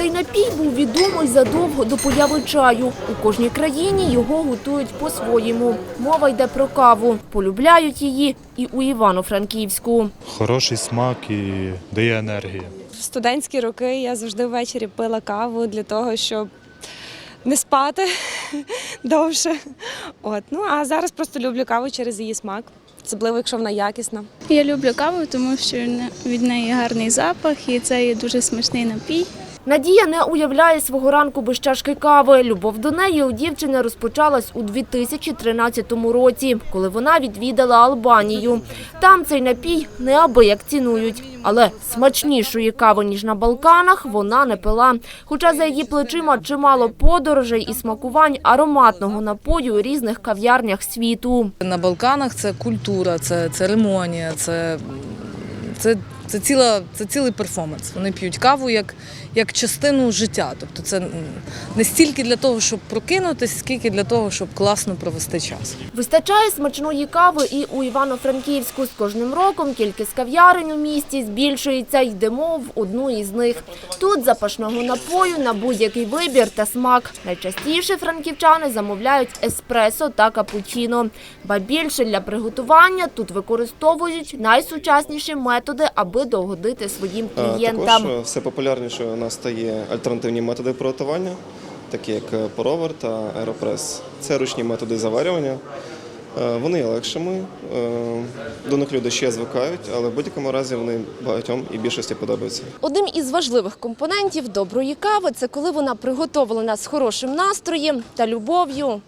Цей напій був відомий задовго до появи чаю. У кожній країні його готують по-своєму. Мова йде про каву. Полюбляють її і у Івано-Франківську. Хороший смак і дає енергії. В студентські роки я завжди ввечері пила каву для того, щоб не спати довше. От. Ну а зараз просто люблю каву через її смак, особливо якщо вона якісна. Я люблю каву, тому що від неї гарний запах і це є дуже смачний напій. Надія не уявляє свого ранку без чашки кави. Любов до неї у дівчини розпочалась у 2013 році, коли вона відвідала Албанію. Там цей напій неабияк цінують. Але смачнішої кави, ніж на Балканах, вона не пила. Хоча за її плечима чимало подорожей і смакувань ароматного напою у різних кав'ярнях світу. На Балканах це культура, це церемонія, це, це, це, ціла, це цілий перформанс. Вони п'ють каву як, як частину життя. Тобто це не стільки для того, щоб прокинутися, скільки для того, щоб класно провести час. Вистачає смачної кави і у Івано-Франківську. З кожним роком кількість кав'ярень у місті збільшується. Йдемо в одну із них. Тут запашного напою на будь-який вибір та смак. Найчастіше франківчани замовляють еспресо та капучино. Ба більше для приготування тут використовують найсучасніші методи, аби догодити своїм клієнтам. Також е, все популярніше у нас стає альтернативні методи приготування, такі як е, та аеропрес. Це ручні методи заварювання. Е, Вони є легшими, до них люди ще звикають, але в будь-якому разі вони багатьом і більшості подобаються. Одним із важливих компонентів доброї кави це коли вона приготовлена з хорошим настроєм та любов'ю.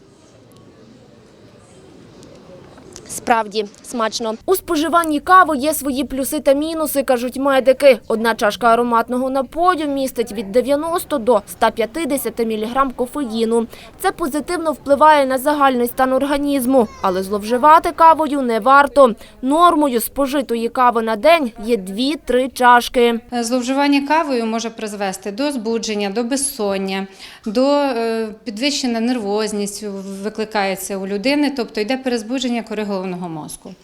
Справді смачно. У споживанні кави є свої плюси та мінуси, кажуть медики. Одна чашка ароматного напою містить від 90 до 150 мг кофеїну. Це позитивно впливає на загальний стан організму, але зловживати кавою не варто. Нормою спожитої кави на день є 2-3 чашки. Зловживання кавою може призвести до збудження, до безсоння, до е, підвищення нервозність викликається у людини, тобто йде перезбудження кори головного мозку.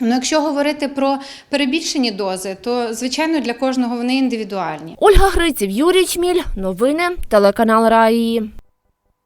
Ну, якщо говорити про перебільшені дози, то звичайно для кожного вони індивідуальні. Ольга Гриців, Юрій Чміль. Новини телеканал Раї.